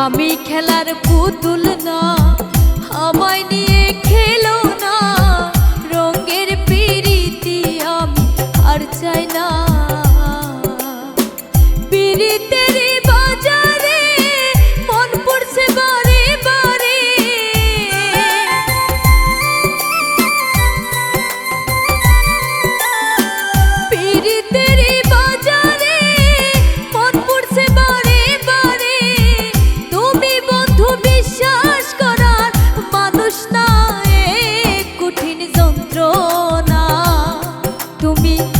আমি খেলার পুতুল না আমায় নিয়ে তুমি